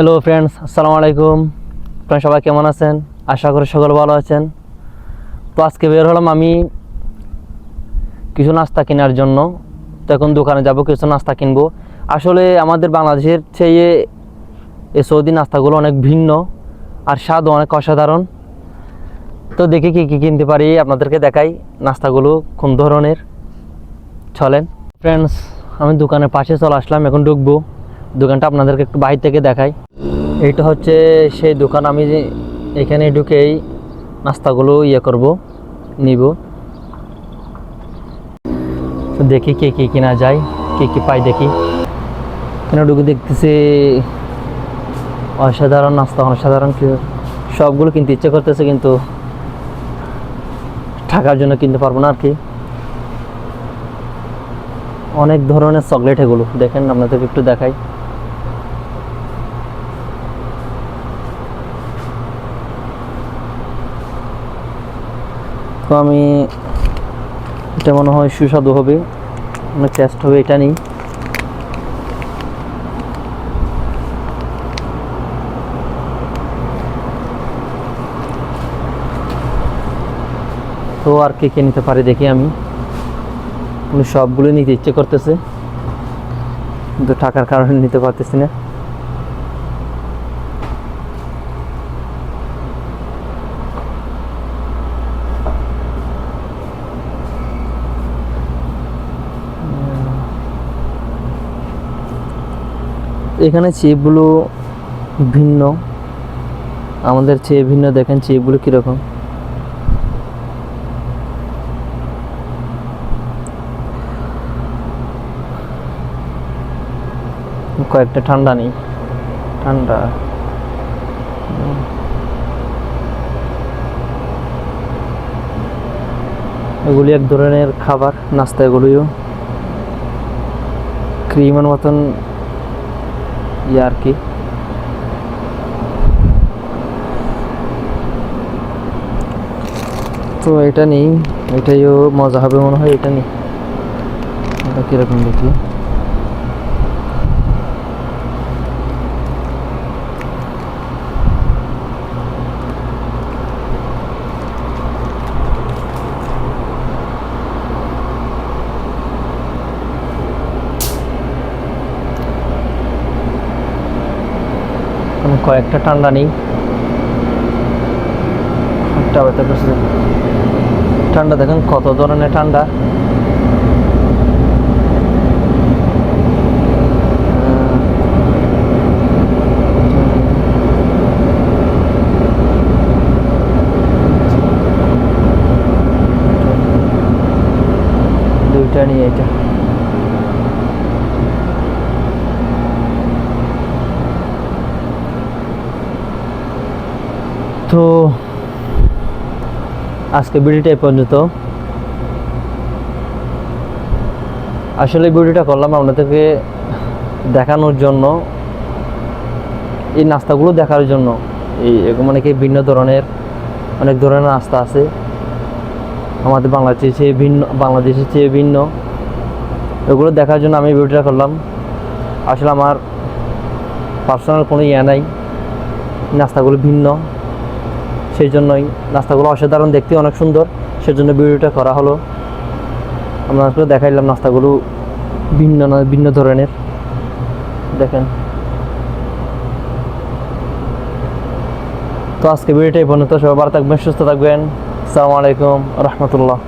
Hello friends আসসালামু আলাইকুম আপনারা সবাই কেমন আছেন? আশা করি সকল ভালো আছেন। তো আজকে বের হলাম আমি কিছু নাস্তা কেনার জন্য। তো এখন দোকানে যাব, কিছু নাস্তা কিনবো। আসলে আমাদের বাংলাদেশের চেয়ে এই সৌদি নাস্তাগুলো অনেক ভিন্ন আর স্বাদও অনেক অসাধারণ। তো দেখি কী কী কিনতে পারি, আপনাদেরকে দেখাই নাস্তাগুলো কোন ধরনের। চলেন। ফ্রেন্ডস আমি দোকানের পাশে চলে আসলাম, এখন ঢুকবো। দোকানটা আপনাদেরকে একটু বাইরে থেকে দেখাই। এইটা হচ্ছে সেই দোকান, আমি এখানে ঢুকেই নাস্তাগুলো ইয়ে করব, নিব। দেখি কে কী কিনা যায়, কে কী পাই দেখি। এখানে ঢুকে দেখতেছি অসাধারণ নাস্তা, অসাধারণ সবগুলো কিনতে ইচ্ছে করতেছে, কিন্তু টাকার জন্য কিনতে পারব না আর কি। অনেক ধরনের চকলেট এগুলো, দেখেন আপনাদেরকে একটু দেখাই। তো আমি, এটা মনে হয় সুস্বাদু হবে। অনেক টেস্ট হবে, এটা নেই। তো আর কে কে নিতে পারে দেখি আমি। সবগুলো নিতে ইচ্ছে করতেছে। কিন্তু টাকার কারণে নিতে পারতেছি না। এখানে চেপগুলো ভিন্ন। আমাদের চেয়ে ভিন্ন দেখেন চেপগুলো কীরকম। কয়েকটা ঠান্ডা নেই। ঠান্ডা। এগুলি এক ধরনের খাবার, নাস্তা এগুলিও। ক্রিমের মতন আর কি তো এটা নেই, এটাইও মজা হবে মনে হয়, এটা নেই। এটা কীরকম দেখি? আমি কয়েকটা ঠান্ডা নেই। ঠান্ডা দেখেন কত ধরনের ঠান্ডা। দুইটা নিয়ে এটা। তো আজকে ভিডিওটা পর্যন্ত। আসলে ভিডিওটা করলাম আপনাদেরকে দেখানোর জন্য, এই নাস্তাগুলো দেখার জন্য। এই মানে কি ভিন্ন ধরনের, অনেক ধরনের নাস্তা আছে। আমাদের বাংলাদেশের চেয়ে ভিন্ন, বাংলাদেশের চেয়ে ভিন্ন। এগুলো দেখার জন্য আমি ভিডিওটা করলাম। আসলে আমার পার্সোনাল কোনো ইয়ে নাই। নাস্তাগুলো ভিন্ন। সেই জন্যই নাস্তাগুলো অসাধারণ দেখতে, অনেক সুন্দর। সেজন্য ভিডিওটা করা হলো। আপনাদেরকে দেখাইলাম নাস্তাগুলো ভিন্ন না, ভিন্ন ধরনের। দেখেন। তো আজকে ভিডিওটা এই পর্যন্ত। সবাই ভালো থাকবেন, সুস্থ থাকবেন। আসসালামু আলাইকুম, রহমতুল্লাহ।